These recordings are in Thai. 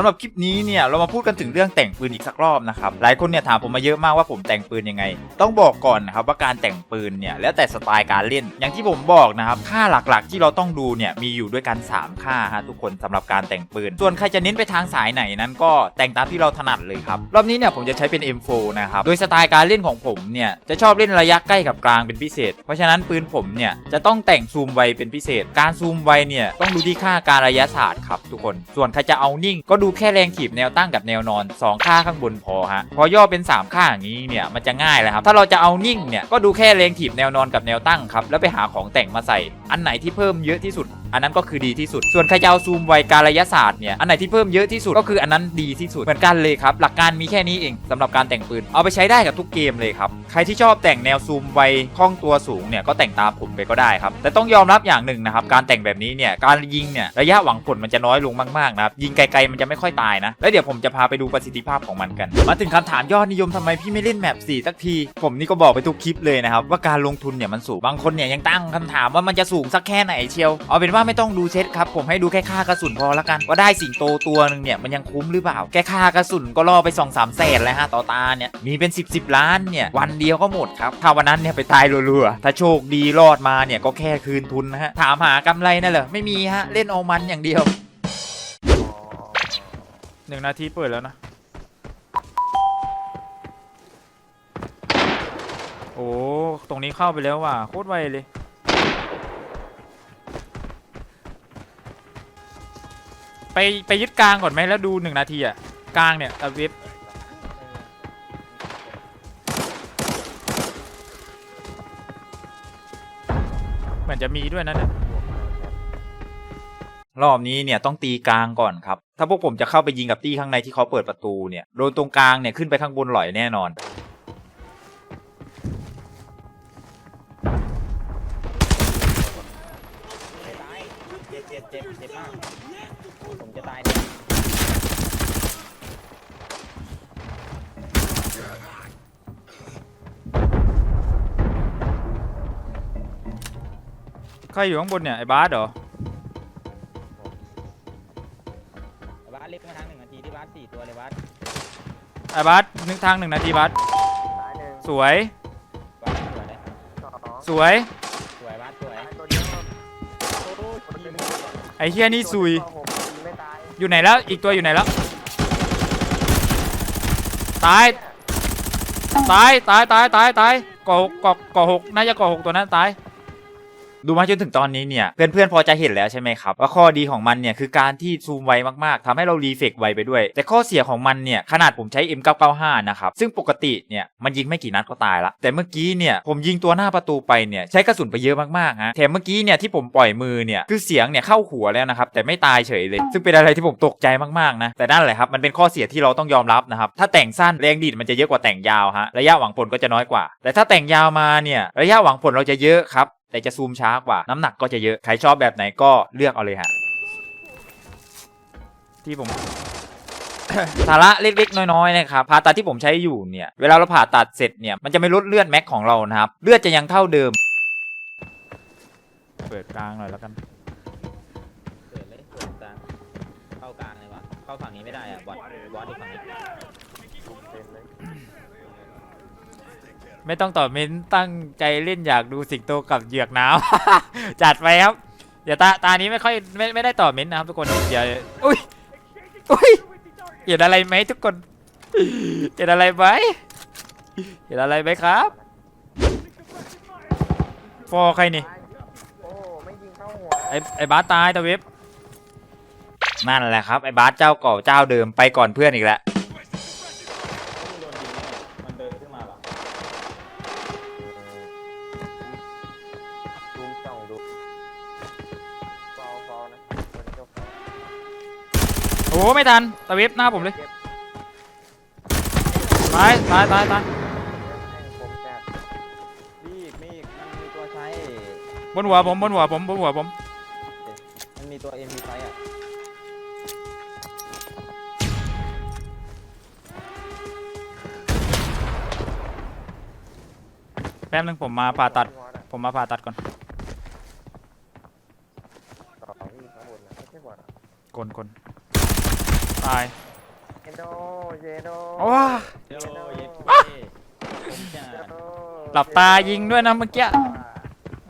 สำหรับคลิปนี้เนี่ยเรามาพูดกันถึงเรื่องแต่งปืนอีกสักรอบนะครับหลายคนเนี่ยถามผมมาเยอะมากว่าผมแต่งปืนยังไง ต้องบอกก่อนนะครับว่าการแต่งปืนเนี่ยแล้วแต่สไตล์การเล่น อย่างที่ผมบอกนะครับค่าหลักๆ ที่เราต้องดูเนี่ยมีอยู่ด้วยกัน 3 ค่าฮะทุกคนสำหรับการแต่งปืน ส่วนใครจะเน้นไปทางสายไหนนั้นก็แต่งตามที่เราถนัดเลยครับรอบนี้เนี่ยผมจะใช้เป็น M4 นะครับโดยสไตล์การเล่นของผมเนี่ยจะชอบเล่นระยะใกล้กับกลางเป็นพิเศษ เพราะฉะนั้นปืนผมเนี่ยจะต้องแต่งซูมไวเป็นพิเศษ การซูมไวเนี่ยต้องดูที่ค่าการระยะศาสตร์ครับทุกคน ส่วนใครจะเอานิ่งก็ดููแค่แรงถีบแนวตั้งกับแนวนอน 2 ค่าข้างบนพอฮะพอย่อเป็น 3 ค่าอย่างนี้เนี่ยมันจะง่ายแลยครับถ้าเราจะเอานิ่งเนี่ยก็ดูแค่แรงถีบแนวนอนกับแนวตั้งครับแล้วไปหาของแต่งมาใส่อันไหนที่เพิ่มเยอะที่สุด อันนั้นก็คือดีที่สุด ส่วนใครจะเอาซูมไวการระยะศาสตร์เนี่ย อันไหนที่เพิ่มเยอะที่สุดก็คืออันนั้นดีที่สุดเหมือนกันเลยครับ หลักการมีแค่นี้เองสำหรับการแต่งปืน เอาไปใช้ได้กับทุกเกมเลยครับ ใครที่ชอบแต่งแนวซูมไวคล่องตัวสูงเนี่ยก็แต่งตามผมไปก็ได้ครับ แต่ต้องยอมรับอย่างหนึ่งนะครับ การแต่งแบบนี้เนี่ย การยิงเนี่ยระยะหวังผลมันจะน้อยลงมากๆนะครับ ยิงไกลๆมันจะไม่ค่อยตายนะ แล้วเดี๋ยวผมจะพาไปดูประสิทธิภาพของมันกัน มาถึงคำถามยอดนิยมทำไมพี่ไม่เล่นแมป4สักที ผมนี่ก็บอกไปทุกคลิปเลยนะครับว่าการลงทุนเนี่ยมันสูง บางคนเนี่ยยังตั้งคำถามว่ามันจะสูงสักแค่ไหนเชียว เอาเป็นว่าไม่ต้องดูเซตครับผมให้ดูแค่ค่ากระสุนพอละกันว่าได้สิงโตตัวหนึ่งเนี่ยมันยังคุ้มหรือเปล่าแค่ค่ากระสุนก็ล่อไป2องสามแสนแล้วฮะต่อตาเนี่ยมีเป็น 10บสล้านเนี่ยวันเดียวก็หมดครับถ้าวันนั้นเนี่ยไปตายรัวๆถ้าโชคดีรอดมาเนี่ยก็แค่คืนทุนนะฮะถามหากำไรนั่นเหรอไม่มีฮะเล่นเอามันอย่างเดียวหนึ่งนาทีเปิดแล้วนะ โอ้ ตรงนี้เข้าไปแล้วว่ะ โคตรไวเลย ไปไปยึดกลางก่อนไหมแล้วดูหนึ่งนาทีอะกลางเนี่ยอาว็บเหมือนจะมีด้วยนะเนี่ยรอบนี้เนี่ยต้องตีกลางก่อนครับ ถ้าพวกผมจะเข้าไปยิงกับตี้ข้างในที่เขาเปิดประตูเนี่ยโดนตรงกลางเนี่ยขึ้นไปข้างบนหลอยแน่นอน ครอยู่ข้างบนเนี่ยไอ้บาสเหรอบ้านเล็กมาทางหนึ่งนาทีที่บ้านสี่ตัวเลยบ้านไอ้บาสนึกทางหนึ่งนาทีบาสตายหนึ่งสวยบ้านสวยเลยสองสวย สวยบ้านสวยตายตัวเดียวโอ้ยทีมไอ้เฮียนี่ซุยผมยิงไม่ตายอยู่ไหนแล้ว อีกตัวอยู่ไหนแล้ว ตาย ตาย ตาย ตาย ตาย ตาย ก่อหกก่อก่อหกน่าจะก่อหกตัวนั้นตาย ดูมาจนถึงตอนนี้เนี่ยเพื่อนๆพอจะเห็นแล้วใช่ไหมครับว่าข้อดีของมันเนี่ยคือการที่ซูมไวมากๆทำให้เรารีเฟกไวไปด้วย แต่ข้อเสียของมันเนี่ยขนาดผมใช้ M995 นะครับซึ่งปกติเนี่ยมันยิงไม่กี่นัดก็ตายละแต่เมื่อกี้เนี่ยผมยิงตัวหน้าประตูไปเนี่ยใช้กระสุนไปเยอะมากๆฮะแถมเมื่อกี้เนี่ยที่ผมปล่อยมือเนี่ยคือเสียงเนี่ยเข้าหัวแล้วนะครับแต่ไม่ตายเฉยเลย ซึ่งเป็นอะไรที่ผมตกใจมากๆนะแต่นั่นแหละครับมันเป็นข้อเสียที่เราต้องยอมรับนะครับถ้าแต่งสั้นแรงดีดมันจะเยอะกว่าแต่งยาวฮะระยะหวังผลก็จะน้อยกว่า แต่ถ้าแต่งยาวมาเนี่ยระยะหวังผลเราจะเยอะครับ แต่จะซูมช้ากว่า น้ำหนักก็จะเยอะ ใครชอบแบบไหนก็เลือกเอาเลยฮะ ที่ผม สาระเล็กๆ น้อยๆนะครับผ่าตัดที่ผมใช้อยู่เนี่ย เวลาเราผ่าตัดเสร็จเนี่ย มันจะไม่ลดเลือดแม็กของเรานะครับ เลือดจะยังเท่าเดิม เปิดกลางหน่อยแล้วกัน เกิดเลยเกิดกลางเข้ากลางเลยวะเข้าฝั่งนี้ไม่ได้อะบอสบอสอีกฝั่งนี้ ไม่ต้องต่อเม้นตั้งใจเล่นอยากดูสิงโตกับเหยือกน้ำ จัดไปครับ เดี๋ยวตาตานี้ไม่ค่อยไม่ไม่ได้ต่อเม้นนะครับทุกคนเดี๋ยวอุ้ยอุ้ยเห็นอะไรไหมทุกคนเห็นอะไรไหมเห็นอะไรไหมครับ ฟอใครนี่ไม่ยิงเข้าหัวไอไอบาสตายตะเว็บนั่นแหละครับไอบาสเจ้าเก่าเจ้าเดิมไปก่อนเพื่อนอีกแล้ว อ้ไม่ทันตะเว็บหน้าผมเลยตายตายตายตายให้ผมแจกมีอีกมีอีกมันมีตัวใช้บนหัวผมบนหัวผมบนหัวผมมันมีตัวเอ็มพีไฟอะแป๊บนึงผมมาผ่าตัดหัวน่ะผมมาผ่าตัดก่อนต่อพี่ข้างบนนะไม่ใช่หัวนะกลนกล ตตายเยโดเยโดโอ้โยเย็ดผมจะเยโดหลับตายิงด้วยนะเมื่อกี้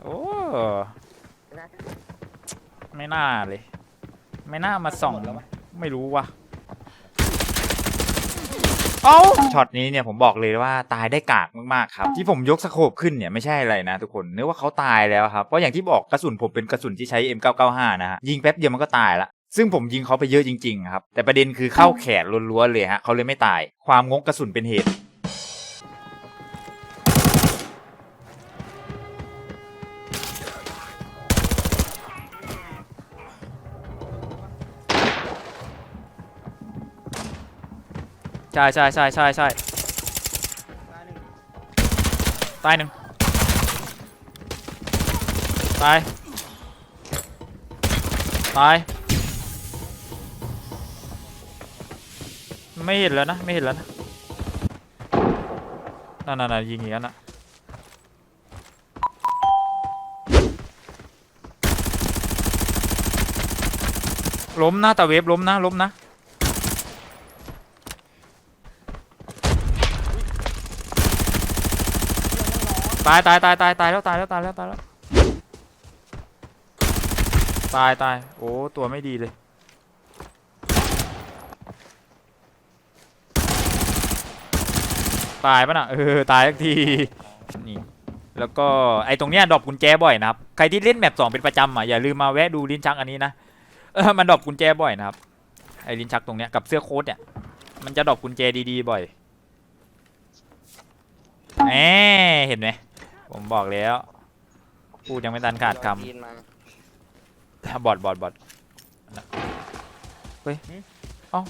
โอ้นะไม่น่าเลย ไม่น่ามาส่องไม่รู้ว่ะเอ้าช็อตนี้เนี่ยผมบอกเลยว่าตายได้กากมากๆครับ ที่ผมยกสโคปขึ้นเนี่ยไม่ใช่อะไรนะทุกคนนึกว่าเขาตายแล้วครับเพราะอย่างที่บอกกระสุนผมเป็นกระสุนที่ใช้ M995 นะฮะยิงแป๊บเดียวมันก็ตายละ ซึ่งผมยิงเขาไปเยอะจริงๆครับ แต่ประเด็นคือเข้าแขนล้วนๆเลยฮะเขาเลยไม่ตาย ความงกกระสุนเป็นเหตุ ใช่ใช่ใช่ใช่ใช่ตายหนึ่งตาย ตาย ไม่เห็นแล้วนะ ไม่เห็นแล้วนะนั่นนั่นนั่นยิงอย่างนั้นนะล้มนะแต่เวฟล้มนะล้มนะตายตายตายตายตายแล้วตายแล้วตายแล้วตายแล้วตายตายโอ้ตัวไม่ดีเลย ตายปะน่ะเออตายสักทีนี่แล้วก็ไอตรงเนี้ยดรอปกุญแจบ่อยนะครับใครที่เล่นแมปสองเป็นประจำอะอย่าลืมมาแวะดูลิ้นชักอันนี้นะเออมันดรอปกุญแจบ่อยนะครับไอลิ้นชักตรงเนี้ยกับเสื้อโค้ทเนี่ยมันจะดรอปกุญแจดีๆบ่อยแหมเห็นไหมผมบอกแล้วพูดยังไม่ทันขาดคำ บอดบอดบอดเฮ้ย เอ้า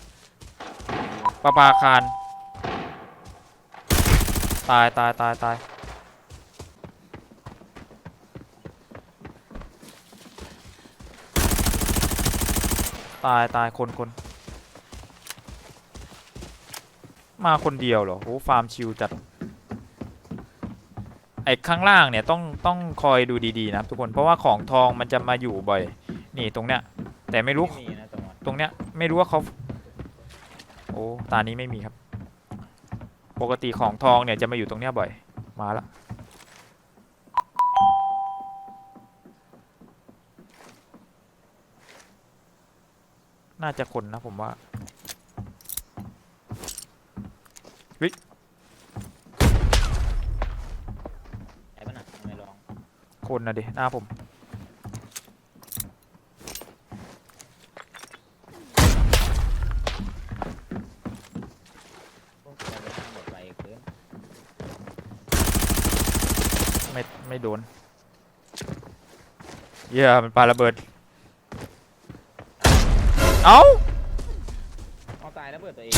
ปลาปลาคาร ตายตายตายตายตายตายคนคนมาคนเดียวเหรอโอ้ฟาร์มชิลจัด ไอ้ข้างล่างเนี่ยต้องต้องคอยดูดีๆนะครับทุกคนเพราะว่าของทองมันจะมาอยู่บ่อย นี่ตรงเนี้ย แต่ไม่รู้ไม่มีนะตรงนั้นตรงเนี้ยไม่รู้ว่าเขาโอ้ตานี้ไม่มีครับ ปกติของทองเนี่ยจะมาอยู่ตรงเนี้ยบ่อย มาละน่าจะคนนะผมว่าไอ้ปะน่ะทำไมลองคนนะดิหน้าผม พวกเราไปทำหมดไปเกิน ไม่ไม่โดนเหี้ยมันปาระเบิด เอ้า เอาตายแล้วเปิดตัวเอง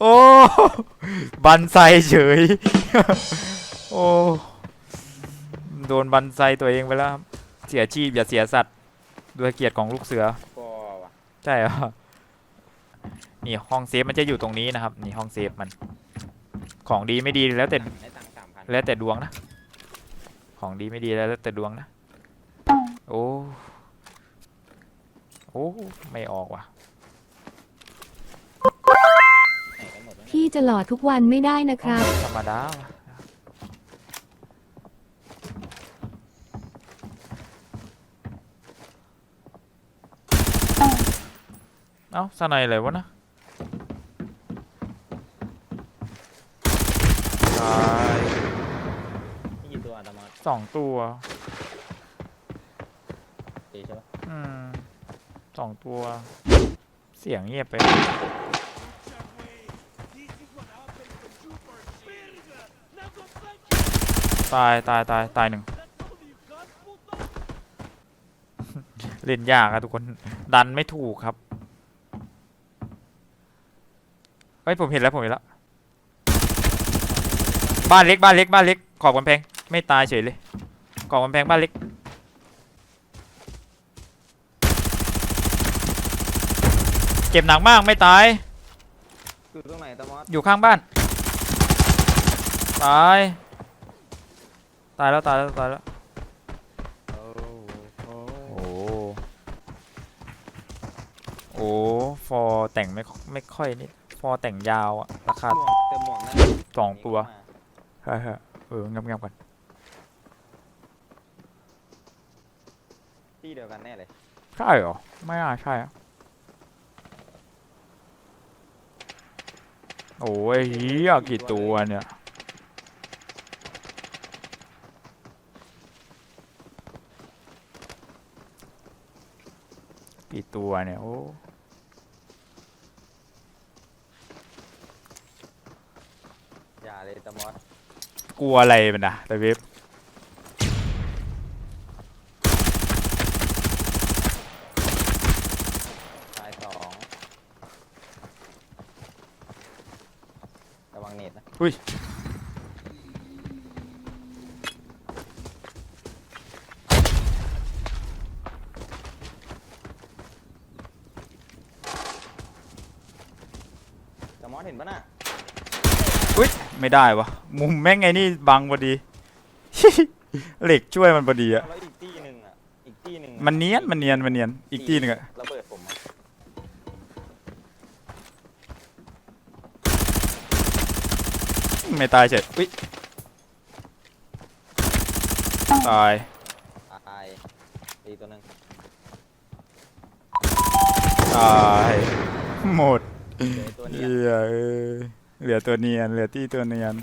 โอ้ บันไซเฉย โอ้ โดนบันไซตัวเองไปแล้วครับเสียชีพอย่าเสียสัตว์ด้วยเกียรติของลูกเสือ ก็ว่ะใช่เหรอนี่ห้องเซฟมันจะอยู่ตรงนี้นะครับ นี่ห้องเซฟมัน ของดีไม่ดีแล้วแต่ได้ตังค์สามพัน แล้วแต่ดวงนะ ของดีไม่ดีแล้วแต่ดวงนะ โอ้ โอ้ ไม่ออกว่ะไหนกันหมดวะเนี่ยพี่จะหล่อทุกวันไม่ได้นะครับ ธรรมดาว่ะเอ้าสไนเลยวะนะตายนี่กี่ตัว อัตมาสองตัวตีใช่ปะอืมสองตัว เสียงเงียบไป ตายตายตายตายหนึ่ง เล่นยากอะทุกคน ดันไม่ถูกครับเฮ้ยผมเห็นแล้วผมเห็นแล้ว บ้านเล็กบ้านเล็กบ้านเล็กขอบกำแพง ไม่ตายเฉยเลยขอบกำแพงบ้านเล็ก เจ็บหนักมากไม่ตาย อยู่ตรงไหนตะมอสอยู่ข้างบ้าน ตาย ตายแล้วตายแล้วตายแล้ว โอ้โหโอ้โหโอ้ฟอร์แต่งไม่ค่อยไม่ค่อยนี่ ฟอร์แต่งยาวอะราคาหมวกเต็มหมวกนั่นสองตัว ใช่ฮะเอองับงับกัน ที่เดียวกันแน่เลย ใช่เหรอ ไม่อะใช่อะโอ้ยเฮียกี่ตัวเนี่ย กี่ตัวเนี่ย โอ้อย่าเลยตะมอสกลัวอะไรมันนะแต่เว็บ ตายสองระวังเน็ตนะ อุ้ยตะมอสเห็นปะน่ะอุ้ยไม่ได้วะมุมแม่งไงนี่บังพอดี เหล็กช่วยมันพอดีอะแล้วอีกที่หนึ่งอะอีกที่หนึ่งมันเนียนมันเนียนมันเนียนอีกที่หนึงอะระเบิดผมอะ ไม่ตายเฉยอุ้ยตาย ตายตีตัวหนึ่งตายหมดเหลือตัวเนี้เหี้ยเอ้ยเหลือตัวเนียน เหลือที่ตัวเนียน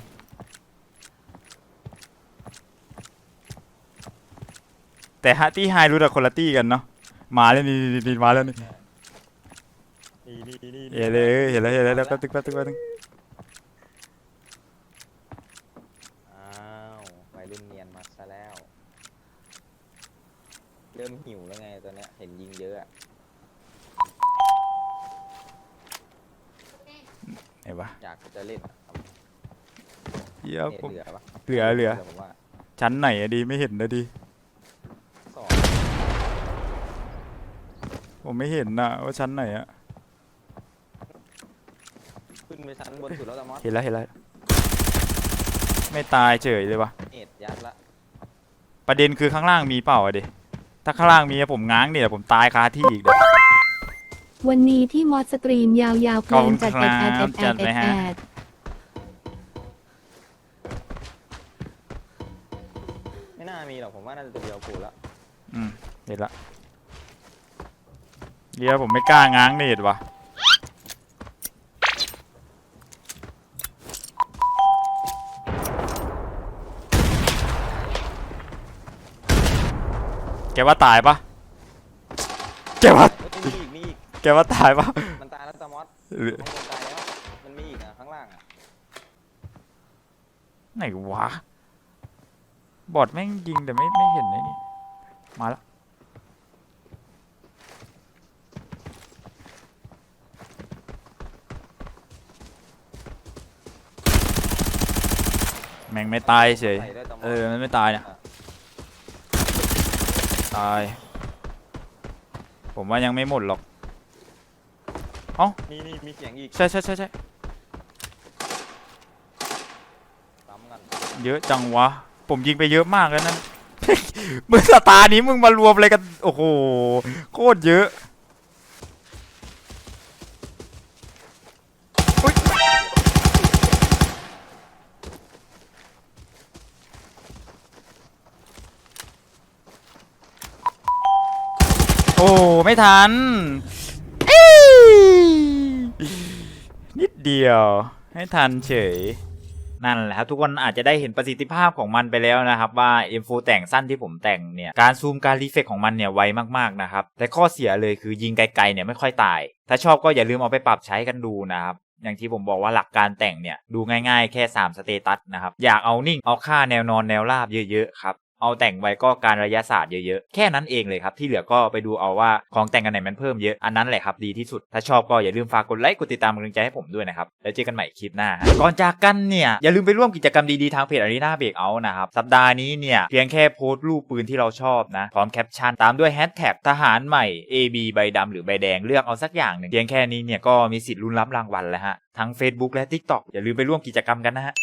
แต่ฮะที่ไฮรู้แต่คนละตี้กันเนาะมาแล้วนี่นี่นี่มาแล้วนี่นี่นี่นี่เห็นเลยเห็นแล้วเห็นแล้วแล้วแป๊บตึกแป๊บตึกแป๊บตึก อ้าววัยรุ่นเนียนมาซะแล้ว เริ่มหิวแล้วไงตัวเนี้ย เห็นยิงเยอะอะ ไหนวะ อยากจะเล่นอะ เหี้ยเน็ตผมเหลือปะเหลือเหลือ ผมว่าชั้นไหนอะดีไม่เห็นนะดี สองผมไม่เห็นนะว่าชั้นไหนอะขึ้นไปชั้นบนสุดแล้วตะมอสเห็นแล้วเห็นแล้ว ไม่ตายเฉยเลยวะเน็ตยัดละประเด็นคือข้างล่างมีเปล่าอะดิถ้าข้างล่างมีอะผมง้างเนี่ยผมตายคาที่อีกเดี๋ยว วันนี้ที่มอสสตรีมยาวๆเพลงจัดแอดแอดแอดแอจัดดแอเลยด น่ามีหรอกผมว่าน่าจะตัวเดียวกูละอืมเห็นละเดี๋ยวผมไม่กล้าง้างเนตว่ะแกว่าตายปะแกว่าเอ้ยมีอีกมีอีกแกว่าตายปะมันตายแล้วตะมอสหรือข้างบนตายแล้วมันมีอีกอะข้างล่างอะไหนวะ บอดแม่งยิงแต่ไม่ไม่เห็นไอ้นี่ มาแล้วแม่งไม่ตายเฉยใส่ด้วยตะมอสเออ มันไม่ตายเนี่ย ตาย ผมว่ายังไม่หมดหรอกนี่นี่มีเสียงอีกใช่ใช่ใช่ใช่ซ้ำกัน เยอะจังวะ ผมยิงไปเยอะมากแล้วนั่นมึงสตาร์นี้มึงมารวมอะไรกัน โอ้โห โคตรเยอะอุ๊ยโอ้ไม่ทันนิดเดียว ให้ทันเฉย นั่นแหละครับทุกคนอาจจะได้เห็นประสิทธิภาพของมันไปแล้วนะครับ ว่า M4 แต่งสั้นที่ผมแต่งเนี่ย การซูมการรีเฟกของมันเนี่ยไวมากๆนะครับ แต่ข้อเสียเลยคือยิงไกลๆเนี่ยไม่ค่อยตาย ถ้าชอบก็อย่าลืมเอาไปปรับใช้กันดูนะครับอย่างที่ผมบอกว่าหลักการแต่งเนี่ย ดูง่ายๆ แค่ 3 สเตตัสนะครับ อยากเอานิ่ง เอาค่าแนวนอนแนวราบเยอะๆ ครับ เอาแต่งไว้ก็การระยะศาสตร์เยอะๆ แค่นั้นเองเลยครับ ที่เหลือก็ไปดูเอาว่าของแต่งกันไหนมันเพิ่มเยอะ อันนั้นแหละครับดีที่สุด ถ้าชอบก็อย่าลืมฝากกดไลค์ กดติดตามกำลังใจให้ผมด้วยนะครับ แล้วเจอกันใหม่คลิปหน้า ก่อนจากกันเนี่ย อย่าลืมไปร่วมกิจกรรมดีๆ ทางเพจอารีนาเบรกเอานะครับ สัปดาห์นี้เนี่ย เพียงแค่โพสต์รูปปืนที่เราชอบนะ พร้อมแคปชั่นตามด้วยแฮชแท็กทหารใหม่ AB ใบดำหรือใบแดงเลือกเอาสักอย่างหนึ่งเพียงแค่นี้เนี่ยก็มีสิทธิ์ลุ้นรับรางวัลแล้วฮะทั้ง Facebook และ TikTok อย่าลืมไปร่วมกิจกรรมกันนะฮะ